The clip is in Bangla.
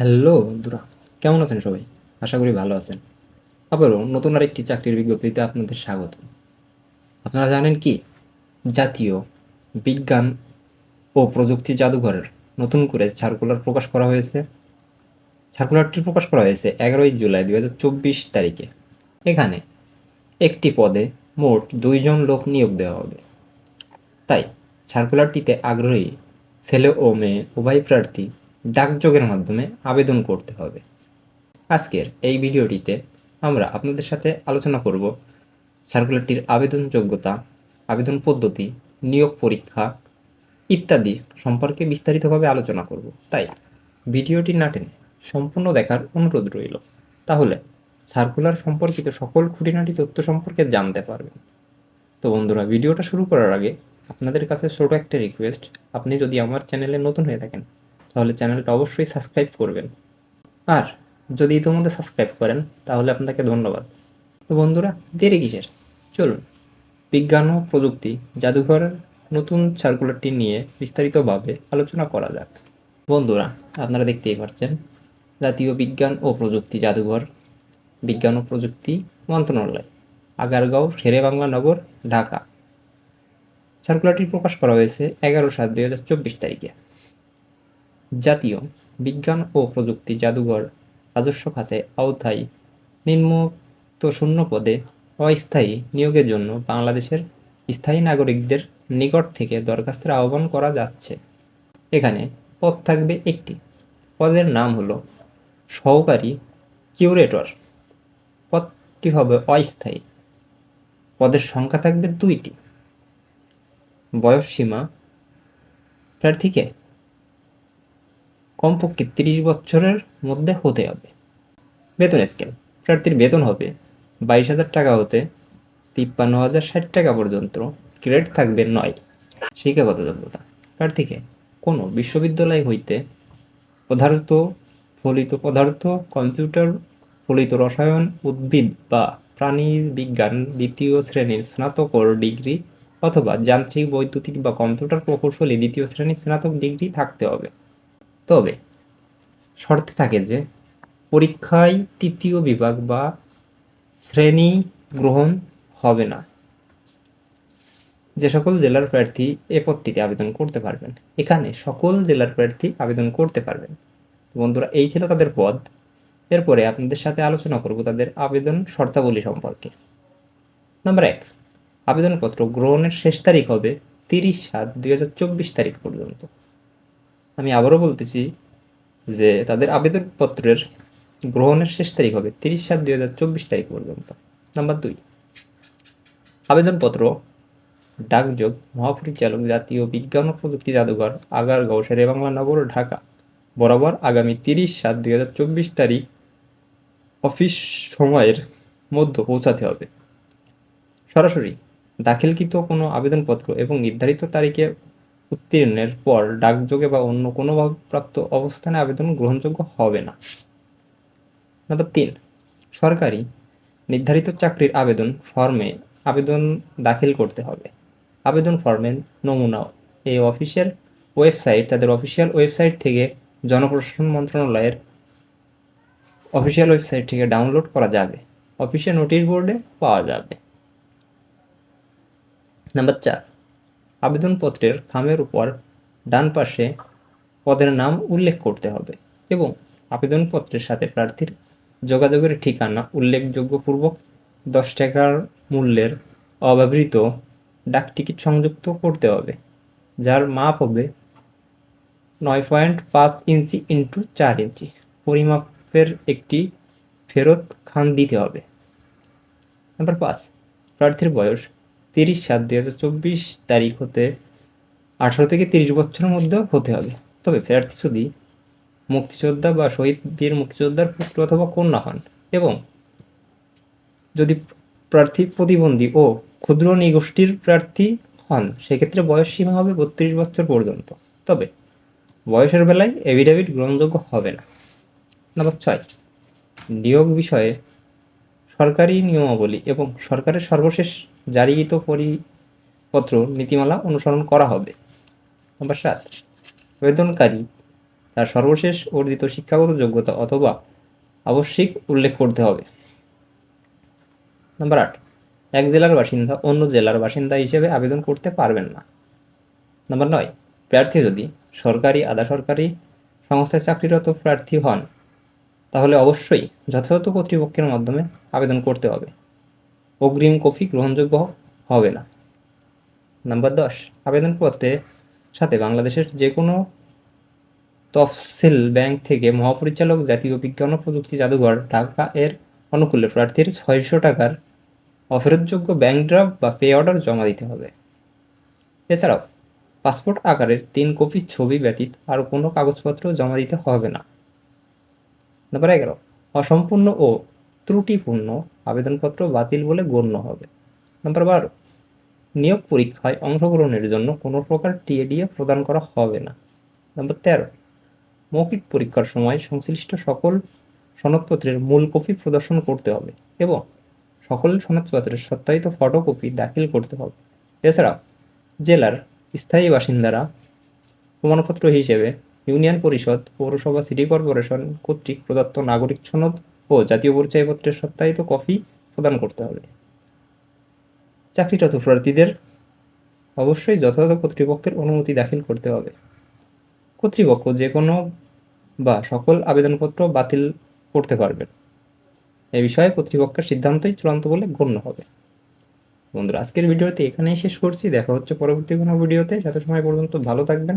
হ্যালো বন্ধুরা, কেমন আছেন সবাই? আশা করি ভালো আছেন। আবারও নতুন আরেকটি চাকরির বিজ্ঞপ্তিতে আপনাদের স্বাগত আপনারা জানেন কি? জাতীয় বিজ্ঞান ও প্রযুক্তি জাদুঘরের নতুন করে সার্কুলার প্রকাশ করা হয়েছে। সার্কুলারটি প্রকাশ করা হয়েছে এগারোই জুলাই দু হাজার চব্বিশ তারিখে। এখানে একটি পদে মোট দুইজন লোক নিয়োগ দেওয়া হবে। তাই সার্কুলারটিতে আগ্রহী ছেলে ও মেয়ে উভয় প্রার্থী ডাকযোগের মাধ্যমে আবেদন করতে হবে। আজকের এই ভিডিওটিতে আমরা আপনাদের সাথে আলোচনা করব সার্কুলারটির আবেদন যোগ্যতা, আবেদন পদ্ধতি, নিয়োগ পরীক্ষা ইত্যাদি সম্পর্কে বিস্তারিতভাবে আলোচনা করব। তাই ভিডিওটি না টেনে সম্পূর্ণ দেখার অনুরোধ রইল। তাহলে সার্কুলার সম্পর্কিত সকল খুঁটিনাটি তথ্য সম্পর্কে জানতে পারবেন। তো বন্ধুরা, ভিডিওটা শুরু করার আগে আপনাদের কাছে ছোট একটা রিকোয়েস্ট। আপনি যদি আমার চ্যানেলে নতুন হয়ে থাকেন তাহলে চ্যানেলটা অবশ্যই সাবস্ক্রাইব করবেন। আর যদি ইতিমধ্যে সাবস্ক্রাইব করেন, তাহলে আপনাকে ধন্যবাদ। তো বন্ধুরা, দেরি কিসের? চলুন। বিজ্ঞান ও প্রযুক্তি জাদুঘরের নতুন সার্কুলারটি নিয়ে বিস্তারিতভাবে আলোচনা করা যাক। বন্ধুরা, আপনারা দেখতেই পাচ্ছেন, জাতীয় বিজ্ঞান ও প্রযুক্তি জাদুঘর, বিজ্ঞান ও প্রযুক্তি মন্ত্রণালয়, আগারগাঁও, শেরেবাংলা নগর, ঢাকা। সার্কুলারটি প্রকাশ করা হয়েছে এগারো সাত দুই হাজার চব্বিশ তারিখে। জাতীয় বিজ্ঞান ও প্রযুক্তি জাদুঘর রাজস্ব খাতে আওতায়। নিম্নোক্ত শূন্য পদে অস্থায়ী নিয়োগের জন্য বাংলাদেশের স্থায়ী নাগরিকদের নিকট থেকে দরখাস্তের আহ্বান করা যাচ্ছে। এখানে পদ থাকবে একটি। পদের নাম হলো সহকারী কিউরেটর। পদটি হবে অস্থায়ী। পদের সংখ্যা থাকবে দুইটি। বয়স সীমা প্রার্থীকে কমপক্ষে তিরিশ বছরের মধ্যে হতে হবে। বেতন স্কেল প্রার্থীর বেতন হবে বাইশ হাজার টাকা হতে তিপ্পান্ন হাজার ষাট টাকা পর্যন্ত। গ্রেড থাকবে নয়। শিক্ষাগত যোগ্যতা। প্রার্থীকে কোনো বিশ্ববিদ্যালয় হইতে পদার্থ, ফলিত পদার্থ, কম্পিউটার, ফলিত রসায়ন, উদ্ভিদ বা প্রাণী বিজ্ঞান দ্বিতীয় শ্রেণির স্নাতকর ডিগ্রি অথবা যান্ত্রিক, বৈদ্যুতিক বা কম্পিউটার প্রকৌশলী দ্বিতীয় শ্রেণির স্নাতক ডিগ্রি থাকতে হবে। তবে শর্তে থাকে যে পরীক্ষায় তৃতীয় বিভাগ বা শ্রেণি গ্রহণ হবে না। যে সকল জেলার প্রার্থী এ পদটিতে আবেদন করতে পারবেন। এখানে সকল জেলার প্রার্থী আবেদন করতে পারবেন। বন্ধুরা, এই ছিল তাদের পদ। এরপরে আপনাদের সাথে আলোচনা করব তাদের আবেদন শর্তাবলী সম্পর্কে। নাম্বার এক, আবেদনপত্র গ্রহণের শেষ তারিখ হবে তিরিশ সাত দুই তারিখ পর্যন্ত। আমি আবারও বলতেছি যে তাদের আবেদনপত্রের গ্রহণের শেষ তারিখ হবে তিরিশ সাত দুই হাজার চব্বিশ তারিখ পর্যন্ত। নাম্বার দুই, আবেদনপত্র, ডাকযোগ, মহাপরিচালক, জাতীয় বিজ্ঞান ও প্রযুক্তি জাদুঘর আগার আগারগাঁও, শেরেবাংলা নগর ঢাকা বরাবর আগামী তিরিশ সাত দুই হাজার চব্বিশ তারিখ অফিস সময়ের মধ্যে পৌঁছাতে হবে। সরাসরি দাখিলকৃত কোনো আবেদনপত্র এবং নির্ধারিত তারিখে উত্তীর্ণের পর ডাকযোগে বা অন্য কোনোভাবে প্রাপ্ত অবস্থানে আবেদন গ্রহণযোগ্য হবে না। নাম্বার তিন, সরকারি নির্ধারিত চাকরির আবেদন ফর্মে আবেদন দাখিল করতে হবে। আবেদন ফর্মের নমুনা এই অফিসের ওয়েবসাইট, তাদের অফিসিয়াল ওয়েবসাইট থেকে জনপ্রশাসন মন্ত্রণালয়ের অফিসিয়াল ওয়েবসাইট থেকে ডাউনলোড করা যাবে। অফিসিয়াল নোটিশ বোর্ডে পাওয়া যাবে। নাম্বার চার আবেদনপত্রের খামের উপর ডান পাশে পদের নাম উল্লেখ করতে হবে এবং আবেদনপত্রের সাথে প্রার্থীর যোগাযোগের ঠিকানা উল্লেখযোগ্যপূর্বক দশ টাকার মূল্যের অব্যবহৃত ডাকটিকিট সংযুক্ত করতে হবে, যার মাপ হবে নয় পয়েন্ট পাঁচ ইঞ্চি ইন্টু চার ইঞ্চি। পরিমাপের একটি ফেরত খান দিতে হবে। নাম্বার পাঁচ, প্রার্থীর বয়স তিরিশ সাত দুই হাজার চব্বিশ তারিখ হতে আঠারো থেকে তিরিশ বছরের মধ্যে হতে হবে। তবে প্রার্থী যদি মুক্তিযোদ্ধা বা শহীদ বীর মুক্তিযোদ্ধার পুত্র অথবা কন্যা হন এবং যদি প্রার্থী প্রতিবন্ধী ও ক্ষুদ্র নিগোষ্ঠীর প্রার্থী হন, সেক্ষেত্রে বয়স সীমা হবে বত্রিশ বছর পর্যন্ত। তবে বয়সের বেলায় এভিডেভিট গ্রহণযোগ্য হবে না। নাম্বার ছয়, নিয়োগ বিষয়ে সরকারি নিয়মাবলী এবং সরকারের সর্বশেষ জারিকৃত পরিপত্র নীতিমালা অনুসরণ করা হবে। নম্বর সাত, আবেদনকারী তার সর্বশেষ অর্জিত শিক্ষাগত যোগ্যতা অথবা আবশ্যিক উল্লেখ করতে হবে। নম্বর আট, এক জেলার বাসিন্দা অন্য জেলার বাসিন্দা হিসেবে আবেদন করতে পারবেন না। নম্বর নয়, প্রার্থী যদি সরকারি, আধা সরকারি সংস্থায় চাকরিরত প্রার্থী হন তাহলে অবশ্যই যথাযথ কর্তৃপক্ষের মাধ্যমে আবেদন করতে হবে। অগ্রিম কপি গ্রহণযোগ্য হবে না। নাম্বার দশ আবেদনপত্রের সাথে বাংলাদেশের যে কোনো তফসিল ব্যাংক থেকে মহাপরিচালক, জাতীয় বিজ্ঞান ও প্রযুক্তি জাদুঘর ঢাকা এর অনুকূলে প্রার্থীর ছয়শো টাকার অফেরতযোগ্য ব্যাংক ড্রাফট বা পে অর্ডার জমা দিতে হবে। এছাড়াও, পাসপোর্ট আকারের তিন কপি ছবি ব্যতীত আর কোনো কাগজপত্র জমা দিতে হবে না। নাম্বার এগারো অসম্পূর্ণ ও ত্রুটিপূর্ণ আবেদনপত্র বাতিল বলে গণ্য হবে। নাম্বার বারো, নিয়োগ পরীক্ষায় অংশগ্রহণের জন্য কোনো প্রকার টিএডিএ প্রদান করা হবে না। নাম্বার তেরো, মৌখিক পরীক্ষার সময় সংশ্লিষ্ট সকল সনদপত্রের মূল কপি প্রদর্শন করতে হবে এবং সকল সনদপত্রের সত্যায়িত ফটোকপি দাখিল করতে হবে। এছাড়াও জেলার স্থায়ী বাসিন্দারা প্রমাণপত্র হিসেবে ইউনিয়ন পরিষদ, পৌরসভা, সিটি কর্পোরেশন কর্তৃক প্রদত্ত নাগরিক সনদ ও জাতীয় পরিচয়পত্রের সত্যায়িত কপি প্রদান করতে হবে। চাকরিরত প্রার্থীদের অবশ্যই যথাযথ কর্তৃপক্ষের অনুমতি দাখিল করতে হবে। কর্তৃপক্ষ যে কোনো বা সকল আবেদনপত্র বাতিল করতে পারবেন। এ বিষয়ে কর্তৃপক্ষের সিদ্ধান্তই চূড়ান্ত বলে গণ্য হবে। বন্ধুরা, আজকের ভিডিওতে এখানেই শেষ করছি। দেখা হচ্ছে পরবর্তী কোনো ভিডিওতে। যত সময় পর্যন্ত ভালো থাকবেন